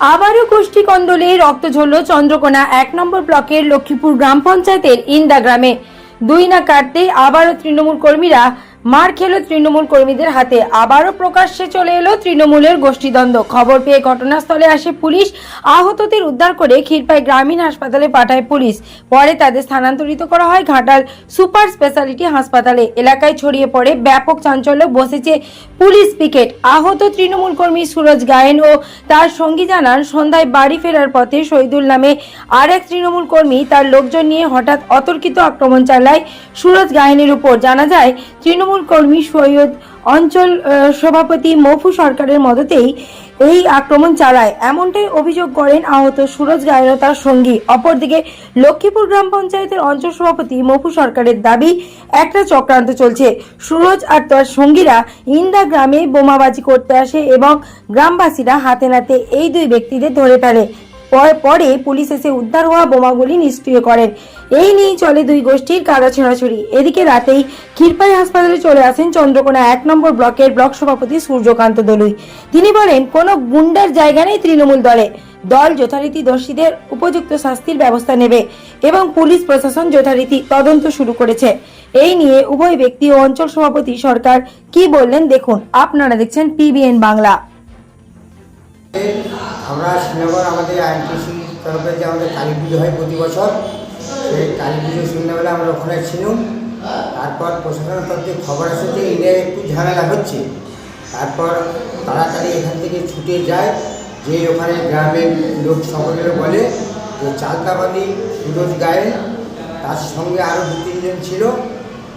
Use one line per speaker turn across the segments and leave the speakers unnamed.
আবারও গোষ্ঠী কন্দলে রক্ত ঝরল চন্দ্রকোনা এক নম্বর ব্লকের লক্ষ্মীপুর গ্রাম পঞ্চায়েতের ইন্দা গ্রামে। দুই না কাটতে আবারও তৃণমূল কর্মীরা মার খেল তৃণমূল কর্মীদের হাতে। আবারও প্রকাশ্যে চলে এলো তৃণমূলের গোষ্ঠীদ্বন্দ্ব। খবর পেয়ে ঘটনাস্থলে আসে পুলিশ। আহতদের উদ্ধার করে ক্ষীরপাই গ্রামীণ হাসপাতালে পাঠায় পুলিশ। পরে তাদের স্থানান্তরিত করা হয় ঘাটাল সুপার স্পেশালিটি হাসপাতালে। এলাকায় ছড়িয়ে পড়ে ব্যাপক চাঞ্চল্য বসেছে পুলিশ পিকেট। আহত তৃণমূল কর্মী সুরজ গায়েন ও তার সঙ্গী জানান, সন্ধ্যায় বাড়ি ফেরার পথে শহীদুল নামে আর এক তৃণমূল কর্মী তার লোকজন নিয়ে হঠাৎ অতর্কিত আক্রমণ চালায় সুরজ গায়েনের উপর। জানা যায়, তৃণমূল কর্মী সৈয়দ অঞ্চল সভাপতি মফু সরকারের মদতেই এই আক্রমণ চালায়। এমনটাই অভিযোগ করেন আহত সুরজ গায়েন তার সঙ্গী। অপরদিকে লক্ষ্মীপুর গ্রাম পঞ্চায়েতের অঞ্চল সভাপতি মফু সরকারের দাবি, একটা চক্রান্ত চলছে। সুরজ আর তার সঙ্গীরা ইন্দা গ্রামে বোমাবাজি করতে আসে এবং গ্রামবাসীরা হাতে নাতে এই দুই ব্যক্তিদের ধরে ফেলে পর- পুলিশ এসে উদ্ধার হওয়া বোমাগুলি নিষ্ক্রিয় করেন। এই নিয়েই চলে দুই গোষ্ঠীর কাদা ছেঁড়াছড়ি। এদিকে রাতেই ক্ষীরপাই হাসপাতালে চলে আসেন চন্দ্রকোনা এক নম্বর ব্লকের ব্লক সভাপতি সূর্যকান্ত দলুই। তিনি বলেন, কোনো গুন্ডার জায়গা নেই তৃণমূল দলে। দল যথারীতি দোষীদের উপযুক্ত শাস্তির ব্যবস্থা নেবে এবং পুলিশ প্রশাসন যথারীতি তদন্ত শুরু করেছে। এই নিয়ে উভয় ব্যক্তি ও অঞ্চল সভাপতি সরকার কি বললেন দেখুন। আপনারা দেখছেন পিবিএন বাংলা
আমরা শ্রীনগর আমাদের আইনটিসি তরফে যে আমাদের কালী পুজো হয় প্রতি বছর, সেই কালী পুজো সন্ধ্যাবেলা আমরা ওখানে ছিলাম। তারপর প্রশাসনের তরফ থেকে খবর আসে যে এনে একটু ঝামেলা হচ্ছে। তারপর তাড়াতাড়ি এখান থেকে ছুটে যায়, যে ওখানে গ্রামের লোক সকলের বলে যে চালতাবাদি সুরজ গায়ে তার সঙ্গে আরও দু তিনজন ছিল।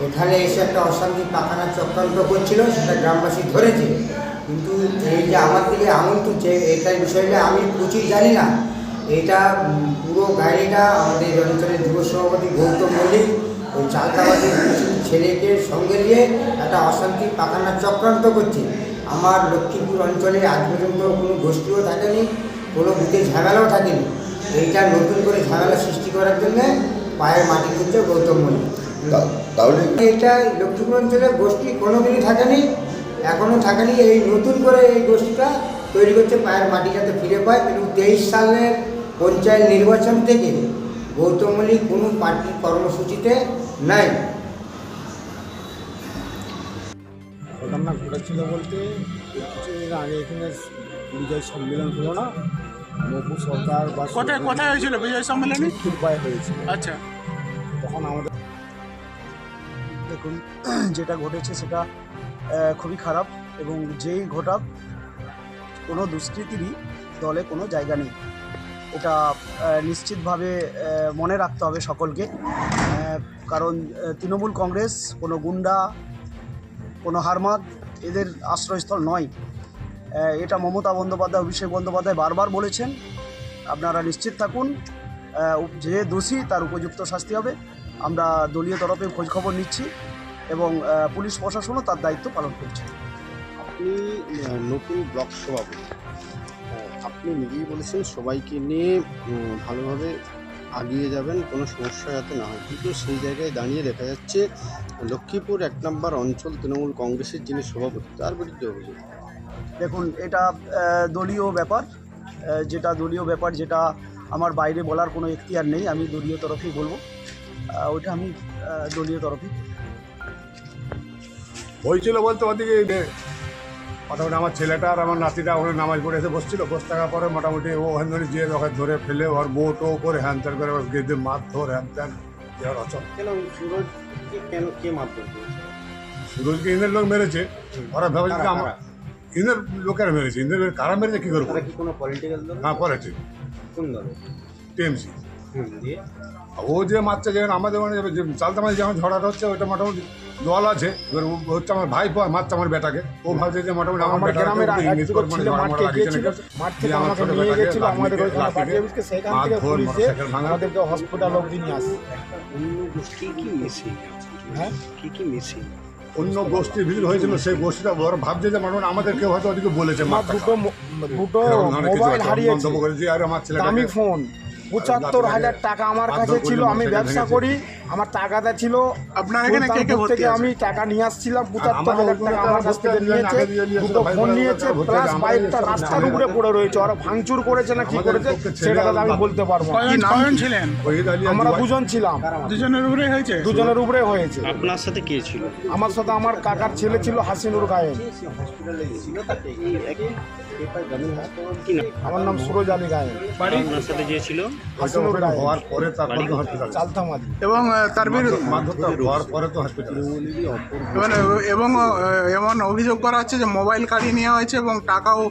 এখানে এসে একটা অশান্তি পাখানা চক্রান্ত করছিল, সেটা গ্রামবাসী ধরেছে। কিন্তু এই যে আমার দিকে আঙুল তুলছে এটার বিষয়টা আমি প্রচুর জানি না এটা পুরো গাড়িটা আমাদের অঞ্চলের যুব সভাপতি গৌতম মল্লিক ওই চালতাবাদের ছেলেকে সঙ্গে নিয়ে একটা অশান্তি পাখানা চক্রান্ত করছে। আমার লক্ষ্মীপুর অঞ্চলে আজ পর্যন্ত কোনো গোষ্ঠীও থাকেনি কোনো বুথে ঝামেলাও থাকেনি। এইটা নতুন করে ঝামেলা সৃষ্টি করার জন্য পায়ের মাটি খুঁজছে গৌতম মল্লিক।
তাহলে
এটা লক্ষ্মীপুর অঞ্চলে গোষ্ঠী কোনোদিনই থাকেনি এখনও থাকেনি এই নতুন করে এই গোষ্ঠীটা তৈরি করছে পায়ের মাটি যাতে ফিরে পায়। কিন্তু তেইশ সালের পঞ্চায়েত নির্বাচন থেকে গৌতম মল্লিক কোনো পার্টির কর্মসূচিতে নাই।
ঘটনা ঘটেছিল বলতে কিছুদিন আগে এখানে বিজয় সম্মেলন হলো না। মফু সরকার বা
কোথায় কোথায় হয়েছিল বিজয় সম্মেলনে?
কৃপায় হয়েছিল।
আচ্ছা।
তখন আমাদের দেখুন যেটা ঘটেছে সেটা খুবই খারাপ এবং যেই ঘটাক, কোনো দুষ্কৃতিরই দলে কোনো জায়গা নেই। এটা নিশ্চিতভাবে মনে রাখতে হবে সকলকে। কারণ তৃণমূল কংগ্রেস, কোনো গুন্ডা, কোনো হারমাদ এদের আশ্রয়স্থল নয়। এটা মমতা বন্দ্যোপাধ্যায়, অভিষেক বন্দ্যোপাধ্যায় বারবার বলেছেন। আপনারা নিশ্চিত থাকুন যে দোষী তার উপযুক্ত শাস্তি হবে। আমরা দলীয় তরফে খোঁজখবর নিচ্ছি। এবং পুলিশ প্রশাসনও তার দায়িত্ব পালন করছে।
আপনি নতুন ব্লক সভাপতি। আপনি নিজেই বলেছেন সবাইকে নিয়ে ভালোভাবে আগিয়ে যাবেন কোনো সমস্যা যাতে না হয়। কিন্তু সেই জায়গায় দাঁড়িয়ে দেখা যাচ্ছে লক্ষ্মীপুর এক নম্বর অঞ্চল তৃণমূল কংগ্রেসের যিনি সভাপতি তার বিরুদ্ধে অভিযোগ।
দেখুন এটা দলীয় ব্যাপার। যেটা দলীয় ব্যাপার যেটা আমার বাইরে বলার কোনো এখতিয়ার নেই আমি দলীয় তরফেই বলব। ওটা আমি দলীয় তরফেই
হয়েছিল বলতে ওদিকে যে- মোটামুটি আমার ছেলেটা আর আমার নাতিটা ওখানে নামাজ পড়ে এসে বসছিল। বসে থাকার পরে মোটামুটি ও ওখান ধরে যেয়ে ওকে ধরে ফেলে ওর বউ টো করে হ্যান ত্যান করে গেদে মার ধর হ্যান ত্যান এবার অচল।
কেন কে মারধর
সুরজকে ইন্দ্রের লোক মেরেছে। ওরা ভেবেছে যে আমার ইন্দ্রের লোকেরা মেরেছে। ইন্দ্রের কারা মেরেছে কী করব
তারা কি কোনো পলিটিক্যাল
হ্যাঁ করেছে
কোন দল?
টিএমসি
দিয়ে।
ও যে মারছে যেমন আমাদের মানে যে চালতে মাঝে যেমন ঝড়াটা হচ্ছে ওইটা মোটামুটি দল আছে। এবার ও হচ্ছে আমার ভাই মারছে আমার বেটাকে। ও ভাবছে যে মোটামুটি আমার
গ্রামের
মানে।
আমাদেরকে হসপিটাল অবধি নিয়ে আসে
অন্য গোষ্ঠী কি মিসিং
হ্যাঁ?
কি কি মিসিং
অন্য গোষ্ঠীর ভিড় হয়েছিল সেই গোষ্ঠীটা ওরা ভাবছে যে মোটামুটি আমাদের কেউ হয়তো ওদিকে বলেছে
দুটো দুটো মোবাইল হারিয়েছে। দামি ফোন পঁচাত্তর হাজার টাকা আমার কাছে ছিল আমি ব্যবসা করি।
আমার টাকাটা ছিল।
আপনার এখানে কে কে ভর্তি
থেকে
আছে?
আমি টাকা নিয়ে আসছিলাম পঁচাত্তর
আমার
হাজার টাকা আমার কাছ থেকে
আছে,
নিয়েছে
আগে দিয়ে নিয়েছে,
দুটো ফোন নিয়েছে
আছে,
প্লাস বাইকটা রাস্তার উপরে পড়ে রয়েছে ওরা ভাঙচুর করেছে না কি করেছে সেটা দাদা আমি বলতে পারব না।
কয়জন কয়জন ছিলেন?
আলী
আমরা। দুজন ছিলাম।
দুজনের উপরে হয়েছে?
দুজনের উপরে হয়েছে।
আপনার সাথে কে ছিল?
আমার সাথে আমার কাকার ছেলে ছিল হাসিনুর গায়েন
কি না
আমার নাম সুরজ আলী গায়েন
বাড়ি
আপনার সাথে যে ছিল?
ওইটা
হাসিনুর
ওখানে
গায়েন
হওয়ার পরে তারপর তো হসপিটাল।
চালতামাদি
এবং আহ, তার বিরুদ্ধে
মারধরটা হওয়ার পরে তো হসপিটাল
এবং এবং এমন অভিযোগ করা হচ্ছে যে মোবাইল কাড়িয়ে নেওয়া হয়েছে এবং টাকাও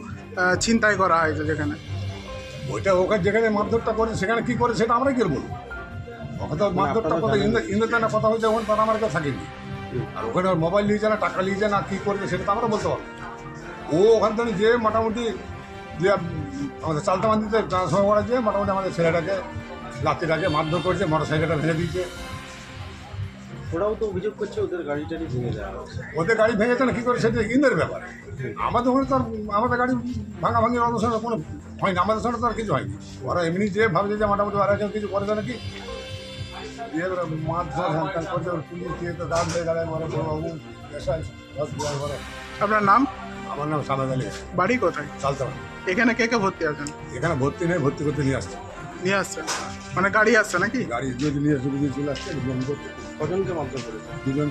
ছিনতাই করা হয়েছে যেখানে।
ওইটা ওখানে যেখানে মারধরটা করে সেখানে কি করে সেটা আমরা কি বলব? ওখানে তো মারধরটা কথা ইন্দ্রদানের কথা হয়েছে ওখানে তারা আমার কাছে থাকেনি। আর ওখানে ওর মোবাইল নিয়েছে না টাকা নিয়েছে না কী করেছে সেটা তো আমরা বলতে পারব ও ওখান থেকে যে মোটামুটি যে আমাদের চালতামান্দিতে ট্রান্সফার করা যে মোটামুটি আমাদের ছেলেটাকে লাতিটাকে মারধর করেছে মোটর সাইকেলটা ভেঙে দিয়েছে।
ওরাও তো অভিযোগ করছে ওদের গাড়ি টাড়ি ভেঙে দেওয়া
ওদের গাড়ি ভেঙেছে না কী করে? সেটা ইন্দের ব্যাপার। আমাদের ওখানে তো আর আমাদের গাড়ি ভাঙা ভাঙির অবসরে কোনো হয়নি আমাদের সঙ্গে তো আর কিছু হয়নি। ওরা এমনি যে ভাবছে যে মোটামুটি ওরা কেউ কিছু করেছে নাকি? দিয়ে হ্যান করছে পুলিশ তো দাঁড় বড়বাবু
আপনার নাম?
আমার নাম সামেদ আলী।
বাড়ি কোথায়?
চালতাম
এখানে কে কে ভর্তি আছেন?
এখানে ভর্তি নেই ভর্তি করতে নিয়ে আসছে।
নিয়ে আসছেন? মানে গাড়ি আসছে নাকি
গাড়ি যদি নিয়ে আসছে যদি চলে আসছে এরকম করতে।
কজনকে মারধর করেছে
দুজন